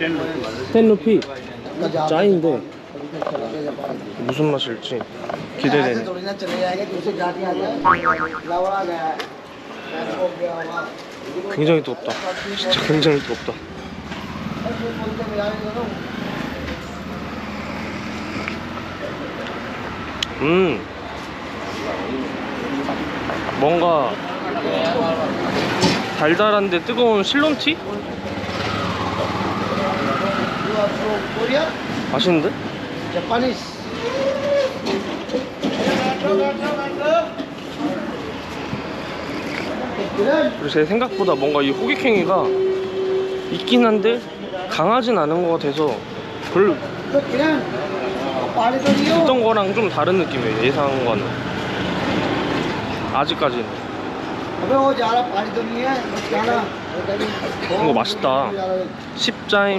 10 루피 짜인데 무슨 맛일지 기대되네. 굉장히 덥다. 진짜 굉장히 덥다. 음 뭔가 달달한데 뜨거운 실론티? Korea? 맛있는데? Japanese. 그리고 제 생각보다 뭔가 이 호객행위가 있긴 한데 강하진 않은 것 같아서 별 했던 거랑 좀 다른 느낌이에요 예상과는 아직까지는 이거 맛있다 십자임